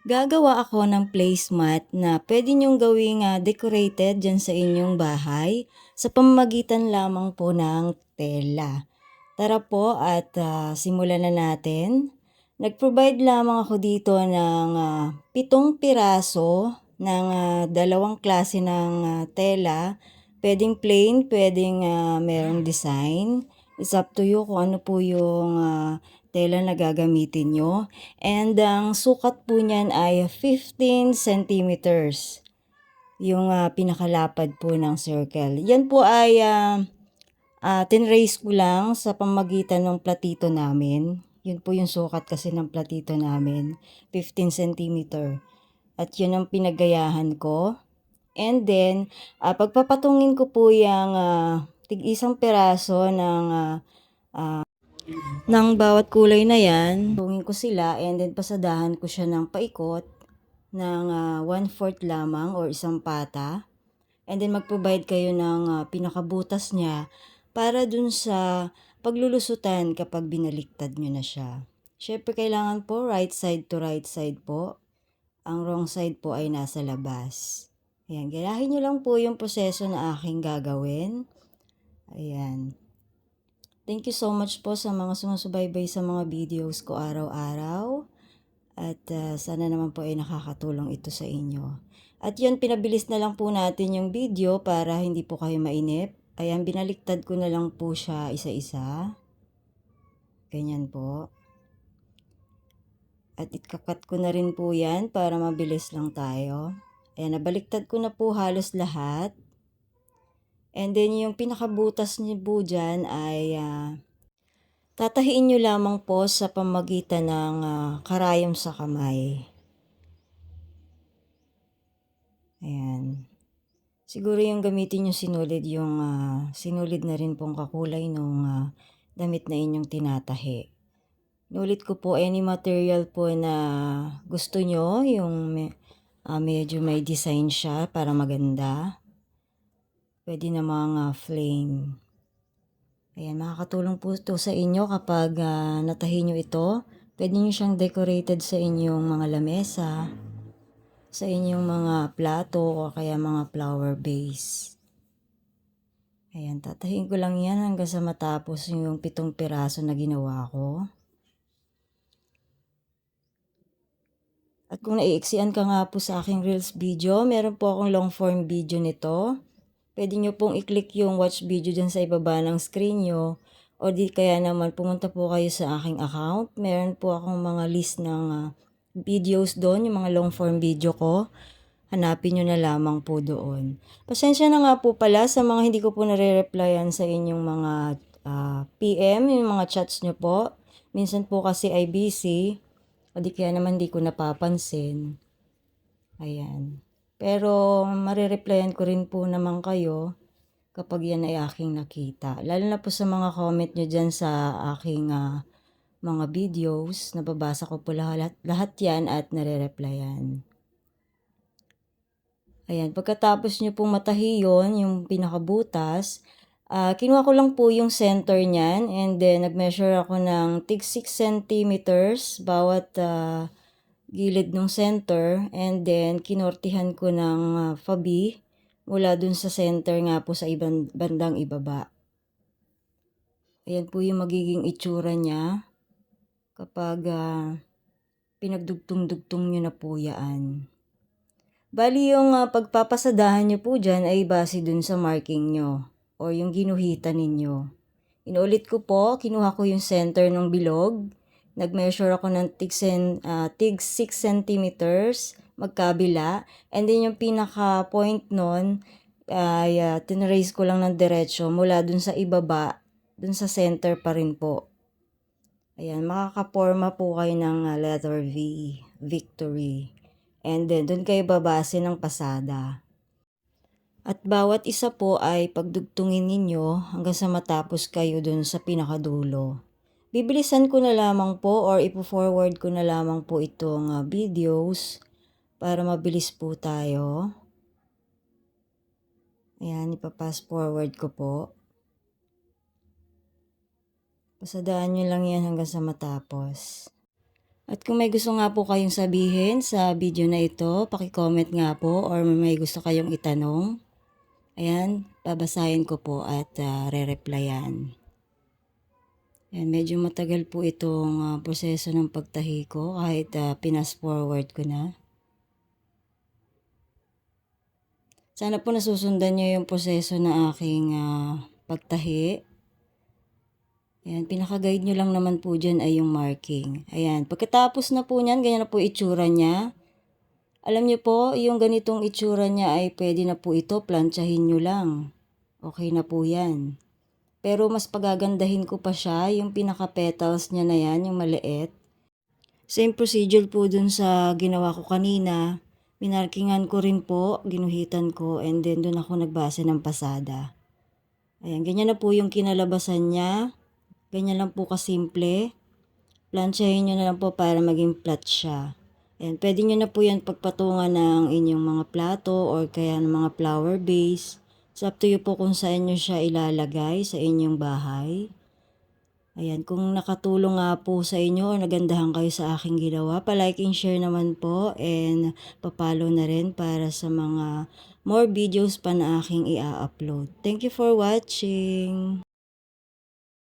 Gagawa ako ng placemat na pwede niyong gawing ah, decorated dyan sa inyong bahay sa pamamagitan lamang po ng tela. Tara po at ah, simulan na natin. Nag-provide lamang ako dito ng ah, pitong piraso ng ah, dalawang klase ng ah, tela. Pwedeng plain, pwedeng ah, merong design. It's up to you kung ano po yung ah, tela na gagamitin nyo. And ang sukat po niyan ay 15 centimeters. Yung ah, pinakalapad po ng circle. Yan po ay uh, tinrace ko lang sa pamagitan ng platito namin. Yun po yung sukat kasi ng platito namin. 15 centimeter. At yun ang pinagayahan ko. And then, ah, pagpapatungin ko po yung ah, tig isang peraso ng ah, ah, ng bawat kulay na yan, tungin ko sila and then pasadahan ko siya ng paikot ng ah, one-fourth lamang or isang pata. And then mag-provide kayo ng ah, pinakabutas niya para dun sa paglulusutan kapag binaliktad nyo na siya. Syempre kailangan po right side to right side po. Ang wrong side po ay nasa labas. Ayan, gayahin nyo lang po yung proseso na aking gagawin. Ayan. Thank you so much po sa mga sumusubaybay sa mga videos ko araw-araw. At ah, sana naman po ay nakakatulong ito sa inyo. At yun, pinabilis na lang po natin yung video para hindi po kayo mainip. Ayan, binaliktad ko na lang po siya isa-isa. Ganyan po. At ikakat ko na rin po yan para mabilis lang tayo. Ayan, nabaliktad ko na po halos lahat. And then yung pinakabutas niyo po dyan ay ah, tatahiin nyo lamang po sa pamagitan ng ah, karayom sa kamay. Ayan. Siguro yung gamitin nyo sinulid yung ah, sinulid na rin pong kakulay nung ah, damit na inyong tinatahi. Nulit ko po any material po na gusto nyo, yung ah, medyo may design siya para maganda. Pwede na mga flame. Ayan, makakatulong po ito sa inyo kapag ah, natahi nyo ito. Pwede nyo siyang decorated sa inyong mga lamesa, sa inyong mga plato o kaya mga flower vase. Ayan, tatahin ko lang yan hanggang sa matapos yung pitong piraso na ginawa ko. At kung naiiksian ka nga po sa aking Reels video, meron po akong long form video nito. Pwede nyo pong i-click yung watch video dyan sa ibaba ng screen nyo. O di kaya naman pumunta po kayo sa aking account. Meron po akong mga list ng ah, videos doon, yung mga long form video ko. Hanapin nyo na lamang po doon. Pasensya na nga po pala sa mga hindi ko po nare-replyan sa inyong mga ah, PM, yung mga chats nyo po. Minsan po kasi ay busy. O di kaya naman di ko napapansin. Ayan. Pero marireplyan ko rin po naman kayo kapag yan ay aking nakita. Lalo na po sa mga comment nyo dyan sa aking ah, mga videos. Nababasa ko po lahat, lahat yan at nare-replyan. Ayan, pagkatapos nyo pong matahi yun, yung pinakabutas, ah kinuha ko lang po yung center niyan and then nag-measure ako ng tig 6 centimeters bawat ah, gilid ng center and then kinortihan ko ng ah, fabi mula dun sa center nga po sa ibang bandang ibaba. Ayan po yung magiging itsura niya kapag ah, pinagdugtong-dugtong nyo na po yan. Bali yung ah, pagpapasadahan nyo po dyan ay base dun sa marking nyo o yung ginuhitan ninyo. Inulit ko po, kinuha ko yung center ng bilog. Nag-measure ako ng tig, sen, ah, tig 6 centimeters magkabila. And then yung pinaka-point nun, ay uh, tinrace ko lang ng diretsyo mula dun sa ibaba, dun sa center pa rin po. Ayan, makakaporma po kayo ng ah, letter V, victory. And then, dun kayo babase ng pasada. At bawat isa po ay pagdugtungin ninyo hanggang sa matapos kayo dun sa pinakadulo. Bibilisan ko na lamang po or ipo-forward ko na lamang po itong uh, videos para mabilis po tayo. Ayan, ipapass forward ko po. Pasadaan nyo lang yan hanggang sa matapos. At kung may gusto nga po kayong sabihin sa video na ito, paki-comment nga po or may gusto kayong itanong. Ayan, babasahin ko po at ah, re-replyan. Ayan, medyo matagal po itong ah, proseso ng pagtahi ko kahit uh, pinas forward ko na. Sana po nasusundan nyo yung proseso na aking ah, pagtahi. Ayan, pinaka-guide nyo lang naman po dyan ay yung marking. Ayan, pagkatapos na po niyan, ganyan na po itsura niya. Alam niyo po, yung ganitong itsura niya ay pwede na po ito, plantsahin nyo lang. Okay na po yan. Pero mas pagagandahin ko pa siya, yung pinaka-petals niya na yan, yung maliit. Same procedure po dun sa ginawa ko kanina. Minarkingan ko rin po, ginuhitan ko, and then dun ako nagbase ng pasada. Ayan, ganyan na po yung kinalabasan niya. Ganyan lang po kasimple. Plansyahin nyo na lang po para maging flat siya. Ayan, pwede nyo na po yan pagpatungan ng inyong mga plato or kaya ng mga flower vase. It's up to you po kung saan nyo siya ilalagay sa inyong bahay. Ayan, kung nakatulong nga po sa inyo o nagandahan kayo sa aking ginawa, palike and share naman po and papalo na rin para sa mga more videos pa na aking i-upload. Thank you for watching!